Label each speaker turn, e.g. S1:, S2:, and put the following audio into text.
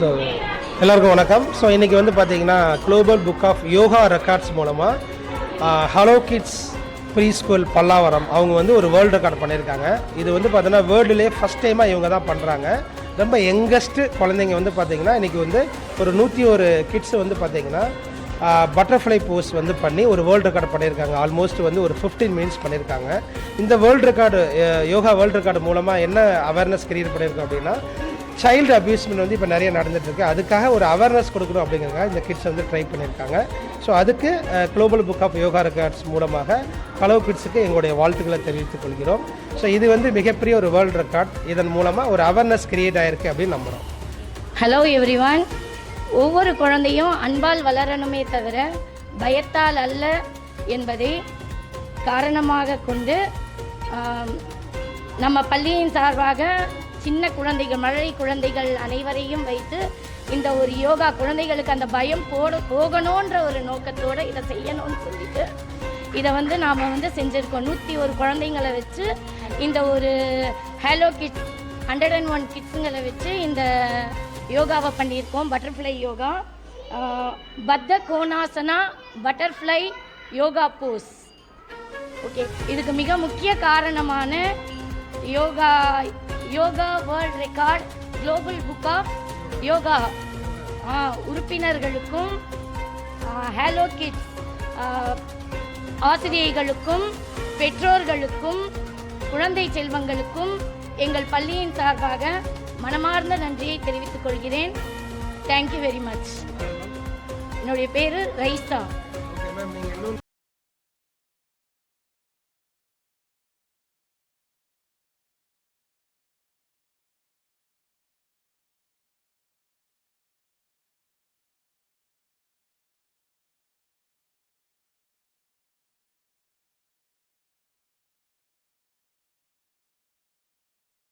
S1: So எல்லாருக்கும் வணக்கம். So இன்றைக்கி வந்து பார்த்தீங்கன்னா global book of yoga records மூலமாக hello kids pre school Pallavaram அவங்க வந்து ஒரு வேர்ல்டு ரெக்கார்ட் பண்ணியிருக்காங்க. இது வந்து பார்த்தீங்கன்னா வேர்ல்டுலேயே ஃபஸ்ட் டைமாக இவங்க தான் பண்ணுறாங்க ரொம்ப யங்கஸ்ட்டு குழந்தைங்க வந்து பார்த்தீங்கன்னா இன்றைக்கி வந்து ஒரு நூற்றி ஒரு கிட்ஸ் வந்து பார்த்தீங்கன்னா பட்டர்ஃப்ளை போஸ் வந்து பண்ணி ஒரு வேர்ல்டு ரெக்கார்டு பண்ணியிருக்காங்க. ஆல்மோஸ்ட் வந்து ஒரு 15 மினிட்ஸ் பண்ணியிருக்காங்க. இந்த world record yoga world record மூலமாக என்ன அவேர்னஸ் கிரியேட் பண்ணியிருக்கோம் அப்படின்னா சைல்டு அப்யூஸ்மெண்ட் வந்து இப்போ நிறைய நடந்துட்டு அதுக்காக ஒரு அவேர்னஸ் கொடுக்கணும் அப்படிங்கிறதுக்காக இந்த கிட்ஸ் வந்து ட்ரை பண்ணியிருக்காங்க. ஸோ அதுக்கு global book of yoga records மூலமாக கலவு கிட்ஸுக்கு எங்களுடைய வாழ்த்துக்களை தெரிவித்துக் கொள்கிறோம். ஸோ இது வந்து மிகப்பெரிய ஒரு வேர்ல்டு ரெக்கார்ட் இதன் மூலமாக ஒரு அவேர்னஸ் கிரியேட் ஆயிருக்கு அப்படின்னு நம்புகிறோம்
S2: ஹலோ எவ்ரிவான் ஒவ்வொரு குழந்தையும் அன்பால் வளரணுமே தவிர பயத்தால் அல்ல என்பதை காரணமாக கொண்டு நம்ம பள்ளியின் சார்பாக சின்ன குழந்தைகள் மழை குழந்தைகள் அனைவரையும் வைத்து இந்த ஒரு யோகா குழந்தைகளுக்கு அந்த பயம் போட போகணுன்ற ஒரு நோக்கத்தோடு இதை செய்யணும்னு சொல்லிட்டு இதை வந்து நாம் வந்து செஞ்சுருக்கோம். நூற்றி ஒரு குழந்தைங்களை வச்சு இந்த ஒரு hello kids hundred and one கிட்ஸுங்களை வச்சு இந்த யோகாவை பண்ணியிருக்கோம். Butterfly yoga Baddha Konasana butterfly yoga pose okay இதுக்கு மிக முக்கிய காரணமான yoga yoga world record global book of yoga உறுப்பினர்களுக்கும் ஹேலோ கிட்ஸ் ஆசிரியைகளுக்கும் பெற்றோர்களுக்கும் குழந்தை செல்வங்களுக்கும் எங்கள் பள்ளியின் சார்பாக மனமார்ந்த நன்றியை தெரிவித்துக் கொள்கிறேன். தேங்க்யூ வெரி மச் என்னுடைய பேர் ரைசா.